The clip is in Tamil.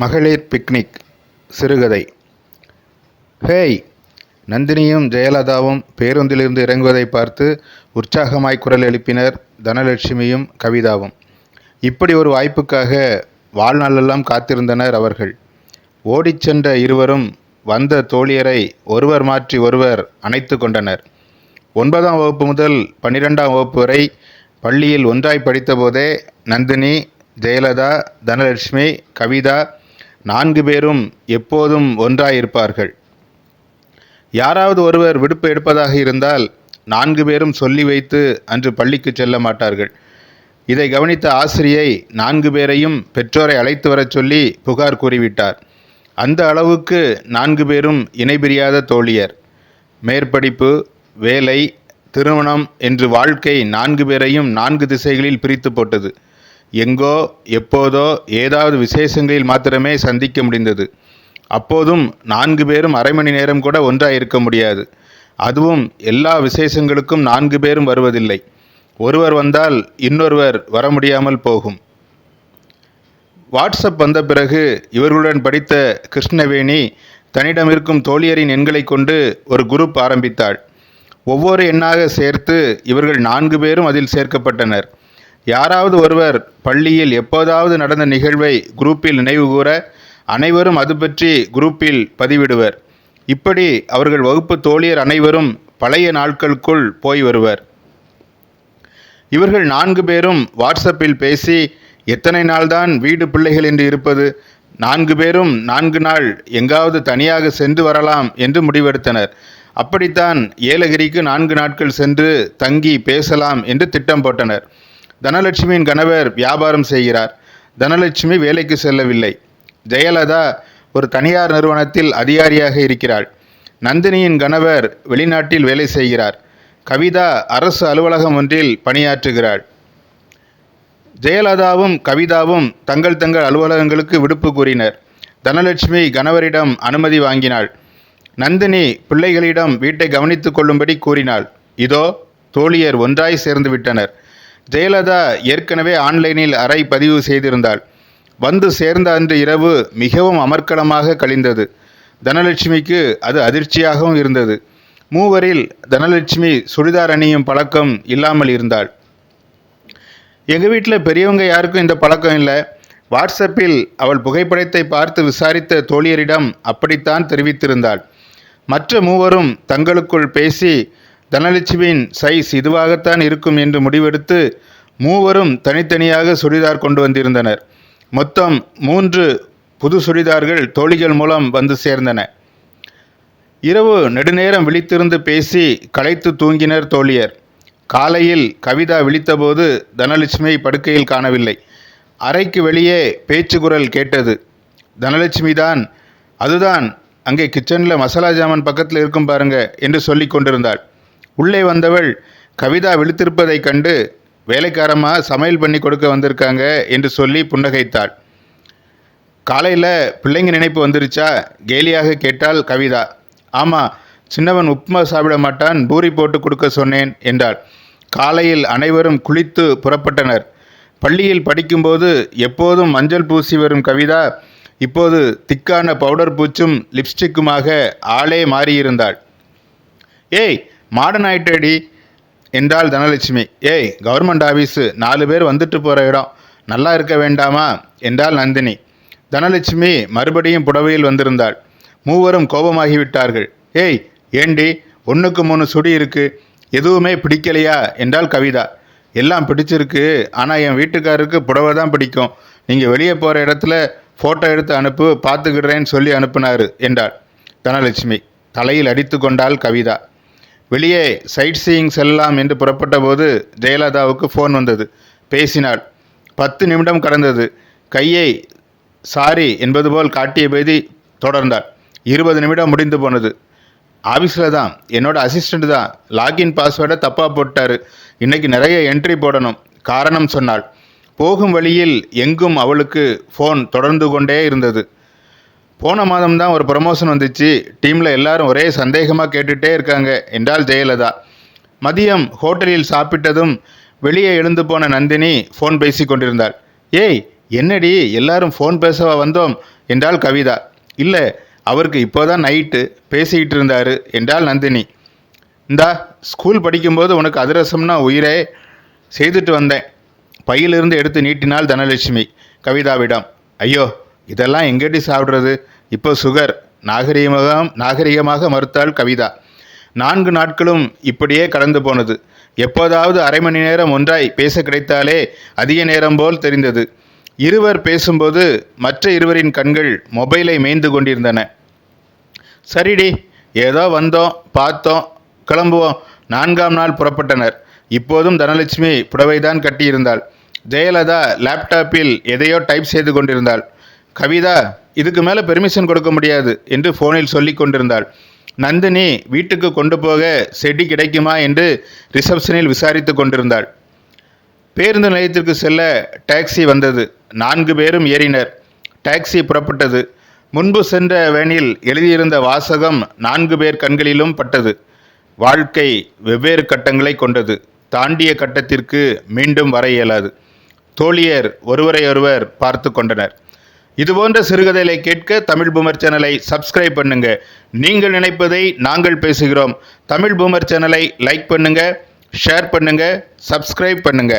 மகளிர் பிக்னிக் சிறுகதை. ஹேய் நந்தினியும் ஜெயலலிதாவும் பேருந்திலிருந்து இறங்குவதை பார்த்து உற்சாகமாய் குரல் எழுப்பினர் தனலட்சுமியும் கவிதாவும். இப்படி ஒரு வாய்ப்புக்காக வாழ்நாளெல்லாம் காத்திருந்தனர் அவர்கள். ஓடிச் சென்ற இருவரும் வந்த தோழியரை ஒருவர் மாற்றி ஒருவர் அணைத்து கொண்டனர். ஒன்பதாம் வகுப்பு முதல் பன்னிரெண்டாம் வகுப்பு வரை பள்ளியில் ஒன்றாய் படித்தபோதே நந்தினி ஜெயலலிதா தனலட்சுமி கவிதா நான்கு பேரும் எப்போதும் ஒன்றாயிருப்பார்கள். யாராவது ஒருவர் விடுப்பு எடுப்பதாக இருந்தால் நான்கு பேரும் சொல்லி வைத்து அன்று பள்ளிக்கு செல்ல மாட்டார்கள். இதை கவனித்த ஆசிரியை நான்கு பேரையும் பெற்றோரை அழைத்து வரச் சொல்லி புகார் கூறிவிட்டார். அந்த அளவுக்கு நான்கு பேரும் இணைபிரியாத தோழியர். மேற்படிப்பு வேலை திருமணம் என்று வாழ்க்கை நான்கு பேரையும் நான்கு திசைகளில் பிரித்து போட்டது. எங்கோ எப்போதோ ஏதாவது விசேஷங்களில் மாத்திரமே சந்திக்க முடிந்தது. அப்போதும் நான்கு பேரும் அரை மணி நேரம் கூட ஒன்றாக இருக்க முடியாது. அதுவும் எல்லா விசேஷங்களுக்கும் நான்கு பேரும் வருவதில்லை. ஒருவர் வந்தால் இன்னொருவர் வர முடியாமல் போகும். வாட்ஸ்அப் வந்த பிறகு இவர்களுடன் படித்த கிருஷ்ணவேணி தன்னிடம் இருக்கும் தோழியரின் எண்களை கொண்டு ஒரு குரூப் ஆரம்பித்தாள். ஒவ்வொரு எண்ணாக சேர்த்து இவர்கள் நான்கு பேரும் அதில் சேர்க்கப்பட்டனர். யாராவது ஒருவர் பள்ளியில் எப்போதாவது நடந்த நிகழ்வை குரூப்பில் நினைவுகூர அனைவரும் அது பற்றி குரூப்பில் பதிவிடுவர். இப்படி அவர்கள் வகுப்பு தோழியர் அனைவரும் பழைய நாட்களுக்குள் போய் வருவர். இவர்கள் நான்கு பேரும் வாட்ஸ்அப்பில் பேசி எத்தனை நாள்தான் வீடு பிள்ளைகள் என்று இருப்பது நான்கு பேரும் நான்கு நாள் எங்காவது தனியாக சென்று வரலாம் என்று முடிவெடுத்தனர். அப்படித்தான் ஏலகிரிக்கு நான்கு நாட்கள் சென்று தங்கி பேசலாம் என்று திட்டம் போட்டனர். தனலட்சுமியின் கணவர் வியாபாரம் செய்கிறார். தனலட்சுமி வேலைக்கு செல்லவில்லை. ஜெயலதா ஒரு தனியார் நிறுவனத்தில் அதிகாரியாக இருக்கிறாள். நந்தினியின் கணவர் வெளிநாட்டில் வேலை செய்கிறார். கவிதா அரசு அலுவலகம் ஒன்றில் பணியாற்றுகிறாள். ஜெயலலிதாவும் கவிதாவும் தங்கள் தங்கள் அலுவலகங்களுக்கு விடுப்பு கூறினர். தனலட்சுமி கணவரிடம் அனுமதி வாங்கினாள். நந்தினி பிள்ளைகளிடம் வீட்டை கவனித்துக் கொள்ளும்படி கூறினாள். இதோ தோழியர் ஒன்றாய் சேர்ந்து விட்டனர் ஜெயலலிதா ஏற்கனவே ஆன்லைனில் அறை பதிவு செய்திருந்தாள். வந்து சேர்ந்த அன்று இரவு மிகவும் அமர்க்களமாக கழிந்தது. தனலட்சுமிக்கு அது அதிர்ச்சியாகவும் இருந்தது. மூவரில் தனலட்சுமி சுடிதார் அணியும் பழக்கம் இல்லாமல் இருந்தாள். எங்கள் வீட்டில் பெரியவங்க யாருக்கும் இந்த பழக்கம் இல்லை. வாட்ஸ்அப்பில் அவள் புகைப்படத்தை பார்த்து விசாரித்த தோழியரிடம் அப்படித்தான் தெரிவித்திருந்தாள். மற்ற மூவரும் தங்களுக்குள் பேசி தனலட்சுமியின் சைஸ் இதுவாகத்தான் இருக்கும் என்று முடிவெடுத்து மூவரும் தனித்தனியாக சுடிதார் கொண்டு வந்திருந்தனர். மொத்தம் மூன்று புது சுடிதார்கள் தோழிகள் மூலம் வந்து சேர்ந்தன. இரவு நெடுநேரம் விழித்திருந்து பேசி களைத்து தூங்கினர் தோழியர். காலையில் கவிதா விழித்தபோது தனலட்சுமியை படுக்கையில் காணவில்லை. அறைக்கு வெளியே பேச்சு குரல் கேட்டது. தனலட்சுமி தான் அதுதான் அங்கே கிச்சனில் மசாலா ஜாமான் பக்கத்தில் இருக்கும் பாருங்க என்று சொல்லி கொண்டிருந்தாள். உள்ளே வந்தவள் கவிதா விழித்திருப்பதைக் கண்டு வேலைக்காரமா சமையல் பண்ணி கொடுக்க வந்திருக்காங்க என்று சொல்லி புன்னகைத்தாள். காலையில் பிள்ளைங்க நினைப்பு வந்துருச்சா? கேலியாக கேட்டாள் கவிதா. ஆமாம் சின்னவன் உப்புமா சாப்பிட மாட்டான் பூரி போட்டு கொடுக்க சொன்னேன் என்றாள். காலையில் அனைவரும் குளித்து புறப்பட்டனர். பள்ளியில் படிக்கும்போது எப்போதும் மஞ்சள் பூசி வரும் கவிதா இப்போது திக்கான பவுடர் பூச்சும் லிப்ஸ்டிக்குமாக ஆளே மாறியிருந்தாள். ஏய் மாடர்ன் ஆயிட்டடி என்றால் தனலட்சுமி. ஏய் கவர்மெண்ட் ஆஃபீஸு நாலு பேர் வந்துட்டு போகிற இடம். நல்லா இருக்க வேண்டாமா? என்றால் நந்தினி. தனலட்சுமி மறுபடியும் புடவையில் வந்திருந்தாள். மூவரும் கோபமாகிவிட்டார்கள். ஏய் ஏண்டி ஒன்றுக்கு மூணு சுடி இருக்கு. எதுவுமே பிடிக்கலையா? என்றால் கவிதா. எல்லாம் பிடிச்சிருக்கு. ஆனால் என் வீட்டுக்காரருக்கு புடவை தான் பிடிக்கும். நீங்கள் வெளியே போகிற இடத்துல ஃபோட்டோ எடுத்து அனுப்பு பார்த்துக்கிடுறேன்னு சொல்லி அனுப்புனாரு என்றாள் தனலட்சுமி. தலையில் அடித்து கொண்டாள் கவிதா. வெளியே சைட் சீயிங் செல்லலாம் என்று புறப்பட்ட போது ஜெயலலிதாவுக்கு ஃபோன் வந்தது. பேசினாள். பத்து நிமிடம் கடந்தது. கையை சாரி என்பது போல் காட்டிய பேதி தொடர்ந்தாள். இருபது நிமிடம் முடிந்து போனது. ஆஃபீஸில் தான். என்னோடய அசிஸ்டண்ட் தான். லாகின் பாஸ்வேர்டை தப்பாக போட்டார். இன்றைக்கி நிறைய என்ட்ரி போடணும். காரணம் சொன்னாள். போகும் வழியில் எங்கும் அவளுக்கு ஃபோன் தொடர்ந்து கொண்டே இருந்தது. போன மாதம் தான் ஒரு ப்ரமோஷன் வந்துச்சு. டீமில் எல்லாரும் ஒரே சந்தேகமாக கேட்டுகிட்டே இருக்காங்க. என்றால் ஜெயலலிதா. மதியம் ஹோட்டலில் சாப்பிட்டதும் வெளியே எழுந்து போன நந்தினி ஃபோன் பேசி கொண்டிருந்தாள். ஏய் என்னடி எல்லாரும் ஃபோன் பேசவா வந்தோம்? என்றாள் கவிதா. இல்லை அவருக்கு இப்போதான் நைட்டு பேசிக்கிட்டு இருந்தாரு என்றாள் நந்தினி. இந்தா ஸ்கூல் படிக்கும்போது உனக்கு அதிரசம்னா உயிரே செய்துட்டு வந்தேன். பையிலிருந்து எடுத்து நீட்டினாள் தனலட்சுமி கவிதாவிடம். ஐயோ இதெல்லாம் எங்கேடி சாப்பிட்றது? இப்போ சுகர். நாகரீகமாக நாகரிகமாக மறுத்தாள் கவிதா. நான்கு நாட்களும் இப்படியே கடந்து போனது. எப்போதாவது அரை மணி நேரம் ஒன்றாய் பேச கிடைத்தாலே அதிக நேரம் போல் தெரிந்தது. இருவர் பேசும்போது மற்ற இருவரின் கண்கள் மொபைலை மேய்ந்து கொண்டிருந்தன. சரிடி ஏதோ வந்தோம் பார்த்தோம் கிளம்புவோம். நான்காம் நாள் புறப்பட்டனர். இப்போதும் தனலட்சுமி புடவைதான் கட்டியிருந்தாள். ஜெயலதா லேப்டாப்பில் எதையோ டைப் செய்து கொண்டிருந்தாள். கவிதா இதுக்கு மேலே பெர்மிஷன் கொடுக்க முடியாது என்று ஃபோனில் சொல்லி கொண்டிருந்தாள். நந்தினி வீட்டுக்கு கொண்டு போக செடி கிடைக்குமா என்று ரிசப்ஷனில் விசாரித்து கொண்டிருந்தாள். பேருந்து நிலையத்திற்கு செல்ல டாக்ஸி வந்தது. நான்கு பேரும் ஏறினர். டாக்ஸி புறப்பட்டது. முன்பு சென்ற வேனில் எழுதியிருந்த வாசகம் நான்கு பேர் கண்களிலும் பட்டது. வாழ்க்கை வெவ்வேறு கட்டங்களை கொண்டது. தாண்டிய கட்டத்திற்கு மீண்டும் வர இயலாது. தோழியர் ஒருவரையொருவர் பார்த்து கொண்டனர். இதுபோன்ற சிறுகதைகளை கேட்க தமிழ் பூமர் சேனலை சப்ஸ்கிரைப் பண்ணுங்க. நீங்கள் நினைப்பதை நாங்கள் பேசுகிறோம். தமிழ் பூமர் சேனலை லைக் பண்ணுங்க ஷேர் பண்ணுங்க சப்ஸ்கிரைப் பண்ணுங்க.